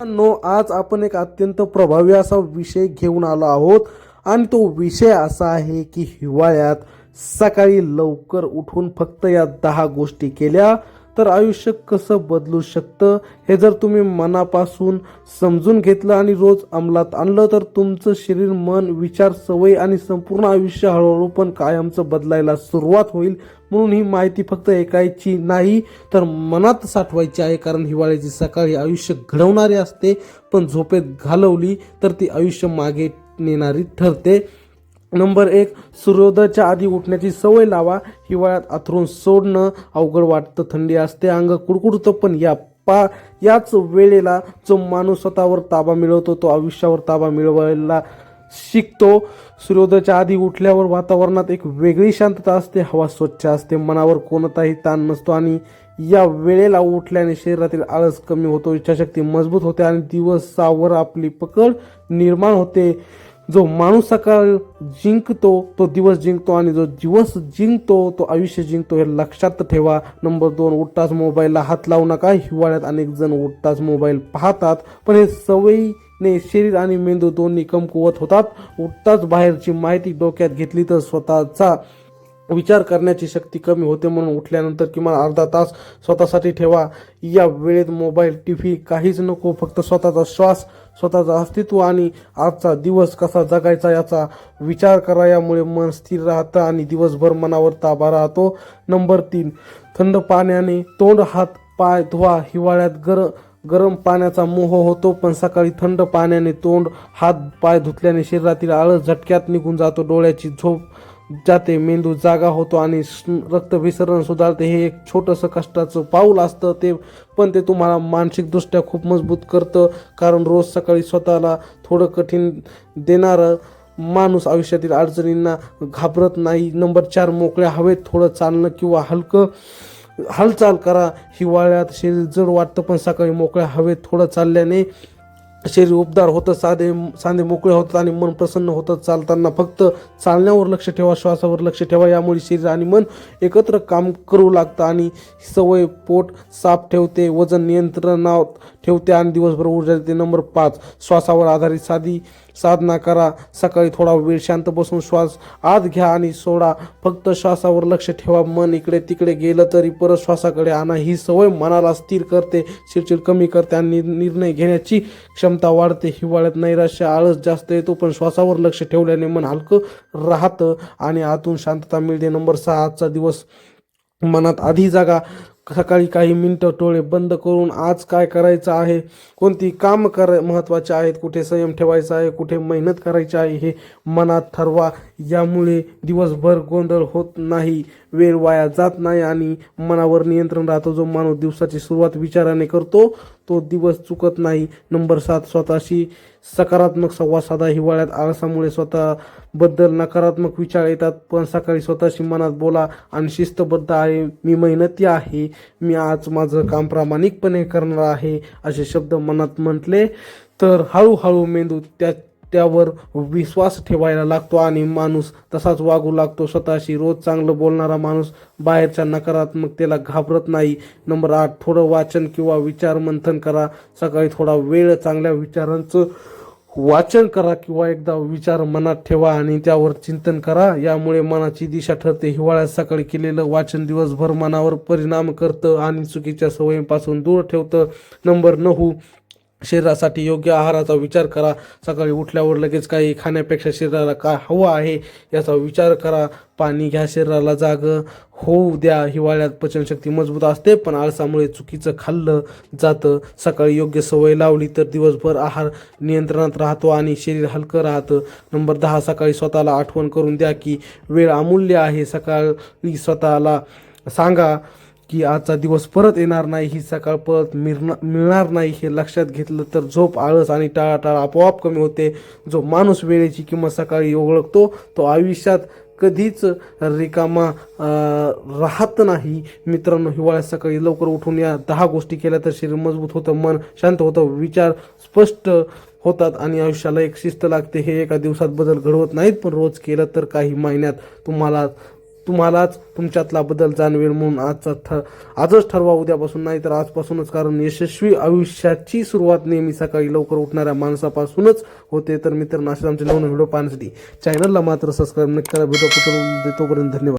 No आज आपण एक अत्यंत प्रभावी असा विषय घेऊन आलो आहोत आणि तो विषय असा आहे की हिवाळ्यात सकाळी लवकर उठून फक्त या दहा गोष्टी केल्या. तर आयुष्य कसं बदलू शकतं? हे जर तुम्ही मनापासून समजून घेतलं आणि रोज अंमलात आणलं तर तुमचं शरीर मन विचार सवय आणि संपूर्ण आयुष्य हळूहळू पण कायमचं बदलायला सुरुवात होईल. म्हणून ही माहिती फक्त ऐकायची नाही तर मनात साठवायची आहे कारण हिवाळ्याची सकाळी आयुष्य घडवणारी असते. पण झोपेत घालवली तर ती आयुष्य मागे नेणारी ठरते. नंबर एक सूर्योदयाच्या आधी उठण्याची सवय लावा. हिवाळ्यात अथरून सोडणं अवघड वाटतं. थंडी असते अंग कुडकुडतं पण या पा याच वेळेला जो माणूस स्वतःवर ताबा मिळवतो तो आयुष्यावर ताबा मिळवायला शिकतो. सूर्योदयाच्या आधी उठल्यावर वातावरणात एक वेगळी शांतता असते हवा स्वच्छ असते मनावर कोणताही ताण नसतो आणि या वेळेला उठल्याने शरीरातील आळस कमी होतो इच्छाशक्ती मजबूत होते आणि दिवसावर आपली पकड निर्माण होते. जो माणूस सकाळ जिंकतो तो दिवस जिंकतो आणि जो दिवस जिंकतो तो आयुष्य जिंकतो हे लक्षात ठेवा. नंबर दोन उठताच मोबाईलला हात लावू नका. हिवाळ्यात अनेक जण उठताच मोबाईल पाहतात पण हे सवयीने शरीर आणि मेंदू दोन्ही कमकुवत होतात. उठताच बाहेरची माहिती डोक्यात घेतली तर स्वतःचा विचार करण्याची शक्ती कमी होते म्हणून उठल्यानंतर किमान अर्धा तास स्वतःसाठी ठेवा. या वेळेत मोबाईल टी व्ही काहीच नको फक्त स्वतःचा श्वास स्वतःचं अस्तित्व आणि आजचा दिवस कसा जगायचा याचा विचार करा. यामुळे मन स्थिर राहतं आणि दिवसभर मनावर ताबा राहतो. नंबर तीन थंड पाण्याने तोंड हात पाय धुवा हिवाळ्यात गर गरम पाण्याचा मोह होतो पण सकाळी थंड पाण्याने तोंड हात पाय धुतल्याने शरीरातील आळस झटक्यात निघून जातो. डोळ्याची झोप जाते मेंदू जागा होतो आणि रक्तभिसरण सुधारते हे एक छोटंसं कष्टाचं पाऊल असतं ते. पण ते तुम्हाला मानसिकदृष्ट्या खूप मजबूत करतं. कारण रोज सकाळी स्वतःला थोडं कठीण देणारं माणूस आयुष्यातील अडचणींना घाबरत नाही. नंबर चार मोकळ्या हवेत थोडं चालणं किंवा हलकं हालचाल करा. हिवाळ्यात शरीर जड वाटतं पण सकाळी मोकळ्या हवेत थोडं चालल्याने शरीर उबदार होतं साधे सांधे मोकळे होतात आणि मन प्रसन्न होतं चालताना. फक्त चालण्यावर लक्ष ठेवा श्वासावर लक्ष ठेवा. यामुळे शरीर आणि मन एकत्र काम करू लागतं आणि सवय पोट साफ ठेवते वजन नियंत्रणात ठेवते आणि दिवसभर ऊर्जा देते. नंबर पाच श्वासावर आधारित साधी साधना करा. सकाळी थोडा वेळ शांत बसून श्वास आत घ्या आणि सोडा. फक्त श्वासावर लक्ष ठेवा. मन इकडे तिकडे गेलं तरी परत श्वासाकडे आणा. ही सवय मनाला स्थिर करते चिडचिड कमी करते आणि निर्णय घेण्याची क्षमता वाढते. हिवाळ्यात नैराश्य आळस जास्त येतो पण श्वासावर लक्ष ठेवल्याने मन हलकं राहतं आणि आतून शांतता मिळते. नंबर सहा आजचा दिवस मनात आधी जागा. सकाळी काही मिनटं टोळे बंद करून आज काय करायचं आहे? कोणती काम कर महत्त्वाचे आहेत? कुठे संयम ठेवायचा आहे? कुठे मेहनत करायची आहे? हे मनात ठरवा. यामुळे दिवसभर गोंधळ होत नाही वेळ वाया जात नाही आणि मनावर नियंत्रण राहतो. जो माणूस दिवसाची सुरुवात विचाराने करतो तो दिवस चुकत नाही. नंबर सात स्वतःशी सकारात्मक संवाद साधा. हिवाळ्यात आळसामुळे स्वतःबद्दल नकारात्मक विचार येतात पण सकाळी स्वतःशी मनात बोला आणि शिस्तबद्ध आहे. मी मेहनती आहे. मी आज माझं काम प्रामाणिकपणे करणार आहे असे शब्द मनात म्हटले तर हळूहळू मेंदू त्या त्यावर विश्वास ठेवायला लागतो आणि माणूस तसाच वागू लागतो. स्वतःशी रोज चांगलं बोलणारा माणूस बाहेरच्या नकारात्मकतेला घाबरत नाही. नंबर आठ थोडं वाचन किंवा विचार मंथन करा. सकाळी थोडा वेळ चांगल्या विचारांचं वाचन करा किंवा एकदा विचार मनात ठेवा आणि त्यावर चिंतन करा. यामुळे मनाची दिशा ठरते. हिवाळ्यात सकाळी केलेलं वाचन दिवसभर मनावर परिणाम करतं आणि चुकीच्या सवयींपासून दूर ठेवतं. नंबर नऊ शरीरासाठी योग्य आहाराचा विचार करा. सकाळी उठल्यावर लगेच काही खाण्यापेक्षा शरीराला काय हवं आहे याचा विचार करा. पाणी घ्या शरीराला जाग. होऊ द्या हिवाळ्यात पचनशक्ती मजबूत असते पण आळसामुळे चुकीचं खाल्लं जातं. सकाळी योग्य सवय लावली तर दिवसभर आहार नियंत्रणात राहतो आणि शरीर हलकं राहतं. नंबर दहा सकाळी स्वतःला आठवण करून द्या की वेळ अमूल्य आहे. सकाळी स्वतःला सांगा की आजचा दिवस परत येणार नाही ही सकाळ परत मिळणार मिळणार नाही हे लक्षात घेतलं तर झोप आळस आणि टाळाटाळ आपोआप कमी होते. जो माणूस वेळेची किंमत सकाळी ओळखतो तो आयुष्यात कधीच रिकामा राहत नाही. मित्रांनो हिवाळ्यात सकाळी लवकर उठून या दहा गोष्टी केल्या तर शरीर मजबूत होतं मन शांत होतं विचार स्पष्ट होतात आणि आयुष्याला एक शिस्त लागते. हे एका दिवसात बदल घडवत नाहीत पण रोज केलं तर काही महिन्यात तुम्हाला तुम्हालाच तुमच्यातला बदल जाणवेल म्हणून आजचा ठर आजच ठरवा उद्यापासून नाही तर आजपासूनच कारण यशस्वी आयुष्याची सुरुवात नेहमी सकाळी लवकर उठणाऱ्या माणसापासूनच होते. तर मित्रांनो असे आमचे नवीन व्हिडिओ पाहण्यासाठी चॅनलला मात्र सबस्क्राईब नक्की करा. व्हिडिओ तोपर्यंत धन्यवाद.